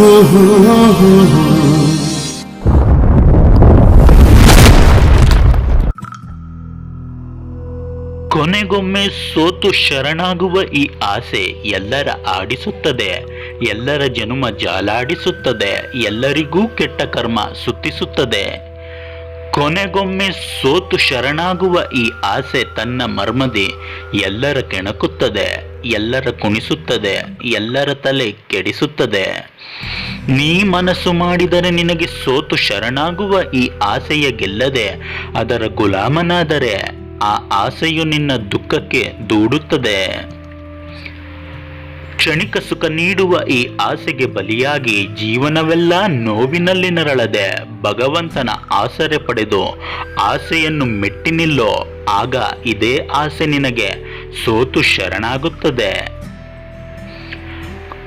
ಕೊನೆಗೊಮ್ಮೆ ಸೋತು ಶರಣಾಗುವ ಈ ಆಸೆ ಎಲ್ಲರ ಆಡಿಸುತ್ತದೆ, ಎಲ್ಲರ ಜನುಮ ಜಾಲಾಡಿಸುತ್ತದೆ, ಎಲ್ಲರಿಗೂ ಕೆಟ್ಟ ಕರ್ಮ ಸುತ್ತಿಸುತ್ತದೆ. ಕೊನೆಗೊಮ್ಮೆ ಸೋತು ಶರಣಾಗುವ ಈ ಆಸೆ ತನ್ನ ಮರ್ಮದಿ ಎಲ್ಲರ ಕೆಣಕುತ್ತದೆ. ಎಲ್ಲರ ಕುಣಿಸುತ್ತದೆ, ಎಲ್ಲರ ತಲೆ ಕೆಡಿಸುತ್ತದೆ. ನೀ ಮನಸ್ಸು ಮಾಡಿದರೆ ನಿನಗೆ ಸೋತು ಶರಣಾಗುವ ಈ ಆಸೆಯ ಗೆಲ್ಲದೆ, ಅದರ ಗುಲಾಮನಾದರೆ ಆ ಆಸೆಯು ನಿನ್ನ ದುಃಖಕ್ಕೆ ದೂಡುತ್ತದೆ. ಕ್ಷಣಿಕ ಸುಖ ನೀಡುವ ಈ ಆಸೆಗೆ ಬಲಿಯಾಗಿ ಜೀವನವೆಲ್ಲ ನೋವಿನಲ್ಲಿ ನರಳದೆ, ಭಗವಂತನ ಆಸರೆ ಪಡೆದು ಆಸೆಯನ್ನು ಮೆಟ್ಟಿ ನಿಲ್ಲೋ ಆಗ ಇದೇ ಆಸೆ ನಿನಗೆ. ಸೋತು ಶರಣಾಗುತ್ತದೆ.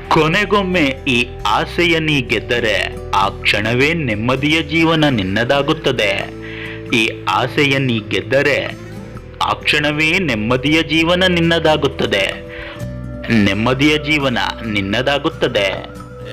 ಕೊನೆಗೊಮ್ಮೆ ಈ ಆಸೆಯ ನೀ ಗೆದ್ದರೆ ಆ ಕ್ಷಣವೇ ನೆಮ್ಮದಿಯ ಜೀವನ ನಿನ್ನದಾಗುತ್ತದೆ. ಈ ಆಸೆಯ ನೀ ಗೆದ್ದರೆ ಆ ಕ್ಷಣವೇ ನೆಮ್ಮದಿಯ ಜೀವನ ನಿನ್ನದಾಗುತ್ತದೆ. ನೆಮ್ಮದಿಯ ಜೀವನ ನಿನ್ನದಾಗುತ್ತದೆ.